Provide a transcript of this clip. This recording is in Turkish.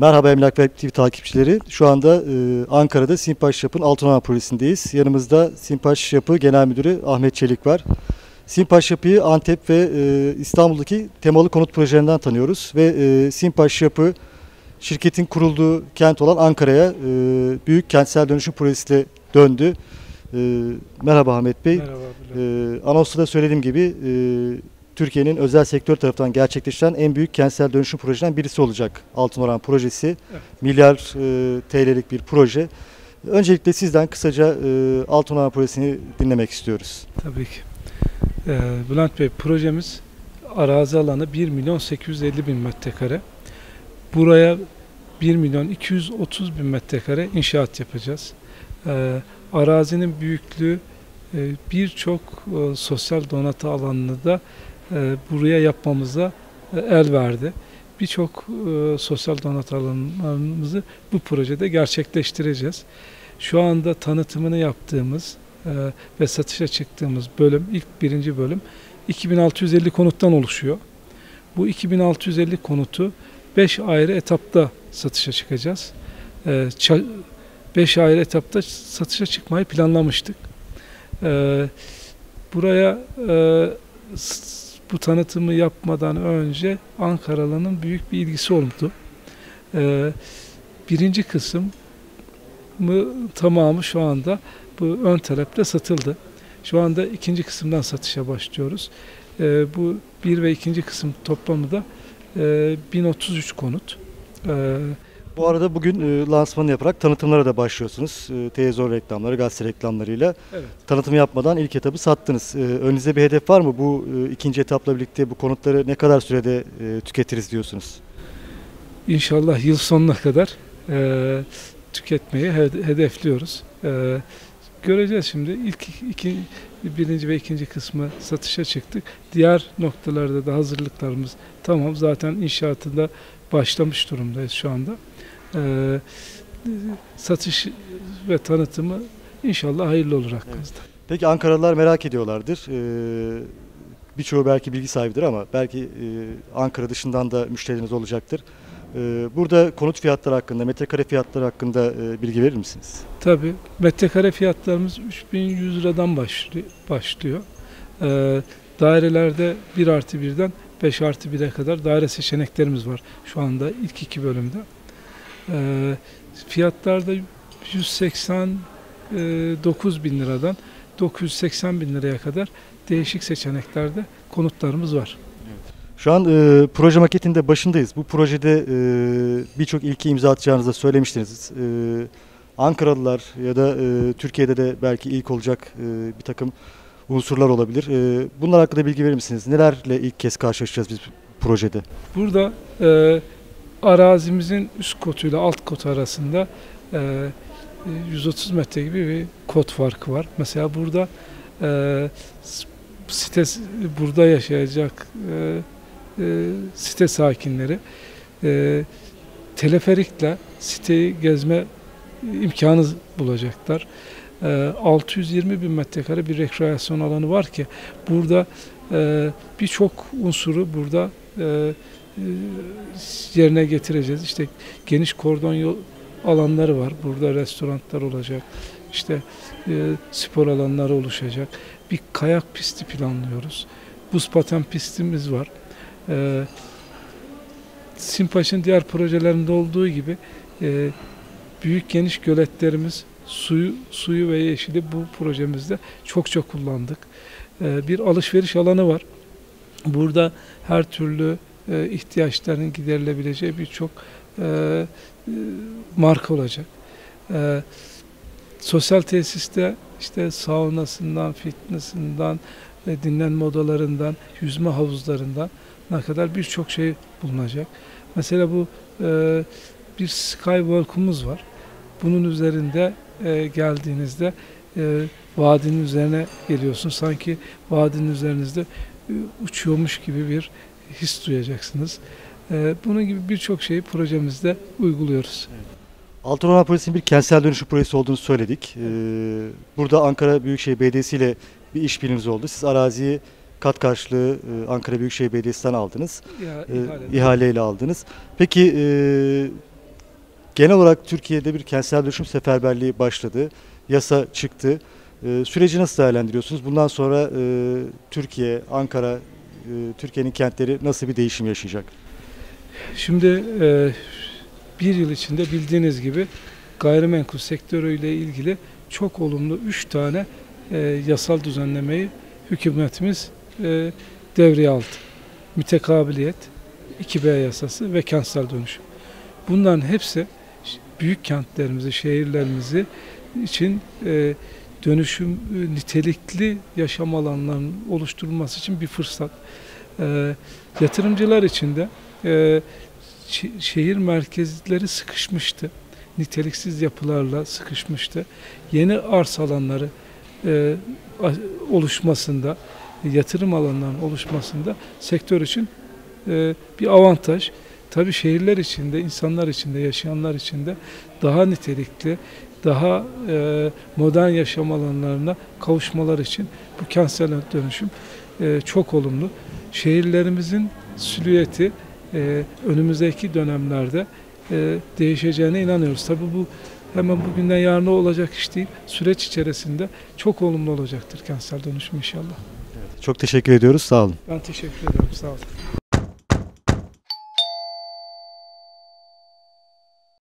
Merhaba Emlak Web TV takipçileri. Şu anda e, Ankara'da Simpaş Yapı'nın Altınorman Projesi'ndeyiz. Yanımızda Simpaş Yapı Genel Müdürü Ahmet Çelik var. Simpaş Yapı'yı Antep ve e, İstanbul'daki temalı konut projelerinden tanıyoruz. Ve e, Simpaş Yapı şirketin kurulduğu kent olan Ankara'ya e, büyük kentsel dönüşüm projesiyle döndü. E, merhaba Ahmet Bey. Merhaba. E, anonsta da söylediğim gibi e, Türkiye'nin özel sektör tarafından gerçekleştirilen en büyük kentsel dönüşüm projelerinden birisi olacak Altınoran projesi. Evet. Milyar e, TL'lik bir proje. Öncelikle sizden kısaca e, Altınoran projesini dinlemek istiyoruz. Tabii ki. Ee, Bülent Bey projemiz arazi alanı 1 milyon 850 bin metrekare. Buraya 1 milyon 230 bin metrekare inşaat yapacağız. Ee, arazinin büyüklüğü e, birçok e, sosyal donatı alanını da buraya yapmamıza e, el verdi. Birçok e, sosyal donatı alanlarımızı bu projede gerçekleştireceğiz. Şu anda tanıtımını yaptığımız e, ve satışa çıktığımız bölüm, ilk birinci bölüm 2650 konuttan oluşuyor. Bu 2650 konutu 5 ayrı etapta satışa çıkacağız. 5 ayrı etapta satışa çıkmayı planlamıştık. E, Buraya e, bu tanıtımı yapmadan önce Ankaralı'nın büyük bir ilgisi oldu. E, Birinci kısım mı tamamı şu anda bu ön talepte satıldı. Şu anda ikinci kısımdan satışa başlıyoruz. Ee, bu bir ve ikinci kısım toplamı da e, 1033 konut. Ee, Bu arada bugün e, lansmanı yaparak tanıtımlara da başlıyorsunuz. E, televizyon reklamları, gazete reklamlarıyla. evet. Tanıtım yapmadan ilk etabı sattınız. E, önünüzde bir hedef var mı? Bu e, ikinci etapla birlikte bu konutları ne kadar sürede e, tüketiriz diyorsunuz? İnşallah yıl sonuna kadar e, tüketmeyi hed- hedefliyoruz. E, göreceğiz şimdi. İlk iki, birinci ve ikinci kısmı satışa çıktık. Diğer noktalarda da hazırlıklarımız tamam. Zaten inşaatında başlamış durumdayız şu anda. E, satış ve tanıtımı inşallah hayırlı olur hakkımızda. Peki Ankaralılar merak ediyorlardır. Ee, birçoğu belki bilgi sahibidir ama belki e, Ankara dışından da müşterileriniz olacaktır. Ee, burada konut fiyatları hakkında, metrekare fiyatları hakkında e, bilgi verir misiniz? Tabii metrekare fiyatlarımız 3100 liradan başlıyor. Ee, dairelerde 1 artı 1'den 5 artı 1'e kadar daire seçeneklerimiz var şu anda ilk iki bölümde. Ee, fiyatlarda 189 bin liradan 980 bin liraya kadar değişik seçeneklerde konutlarımız var. Şu an e, proje maketinde başındayız. Bu projede e, birçok ilki imza atacağınızı söylemiştiniz. E, Ankaralılar ya da e, Türkiye'de de belki ilk olacak e, bir takım unsurlar olabilir. E, bunlar hakkında bilgi verir misiniz? Nelerle ilk kez karşılaşacağız biz projede? Burada e, arazimizin üst kotuyla alt kotu arasında e, 130 metre gibi bir kot farkı var. Mesela burada e, site burada yaşayacak e, e, site sakinleri e, teleferikle siteyi gezme imkanı bulacaklar. E, 620 bin metrekare bir rekreasyon alanı var ki burada e, birçok unsuru burada e, yerine getireceğiz. İşte geniş kordon yol alanları var. Burada restoranlar olacak. İşte e, spor alanları oluşacak. Bir kayak pisti planlıyoruz. Buz paten pistimiz var. E, Simpaş'ın diğer projelerinde olduğu gibi e, büyük geniş göletlerimiz suyu suyu ve yeşili bu projemizde çok çok kullandık. E, bir alışveriş alanı var. Burada her türlü e, ihtiyaçların giderilebileceği birçok e, e, marka olacak. E, sosyal tesiste işte saunasından, fitnessinden, e, dinlenme odalarından, yüzme havuzlarından ne kadar birçok şey bulunacak. Mesela bu e, bir skywalk'umuz var. Bunun üzerinde e, geldiğinizde vadinin üzerine geliyorsun. Sanki vadinin üzerinizde uçuyormuş gibi bir his duyacaksınız. E, bunun gibi birçok şeyi projemizde uyguluyoruz. Altınorman Projesi'nin bir kentsel dönüşüm projesi olduğunu söyledik. Ee, burada Ankara Büyükşehir Belediyesi ile bir işbirliğiniz oldu. Siz araziyi kat karşılığı e, Ankara Büyükşehir Belediyesi'nden aldınız. Ya, E, ihale- ihaleyle aldınız. Peki e, genel olarak Türkiye'de bir kentsel dönüşüm seferberliği başladı. Yasa çıktı. E, süreci nasıl değerlendiriyorsunuz? Bundan sonra e, Türkiye, Ankara, Türkiye'nin kentleri nasıl bir değişim yaşayacak? Şimdi e, bir yıl içinde bildiğiniz gibi gayrimenkul sektörüyle ilgili çok olumlu üç tane e, yasal düzenlemeyi hükümetimiz e, devreye aldı. Mütekabiliyet, 2B yasası ve kentsel dönüşüm. Bunların hepsi büyük kentlerimizi, şehirlerimizi için e, dönüşüm e, nitelikli yaşam alanlarının oluşturulması için bir fırsat. E, yatırımcılar için de e, şe- şehir merkezleri sıkışmıştı. Niteliksiz yapılarla sıkışmıştı. Yeni arsa alanları e, oluşmasında, yatırım alanlarının oluşmasında sektör için e, bir avantaj. Tabii şehirler içinde, insanlar içinde, yaşayanlar içinde daha nitelikli, daha e, modern yaşam alanlarına kavuşmalar için bu kentsel dönüşüm e, çok olumlu. Şehirlerimizin silüeti e, önümüzdeki dönemlerde e, değişeceğine inanıyoruz. Tabii bu hemen bugünden yarına olacak iş değil. Süreç içerisinde çok olumlu olacaktır kentsel dönüşüm inşallah. Çok teşekkür ediyoruz. Sağ olun. Ben teşekkür ederim. Sağ olun.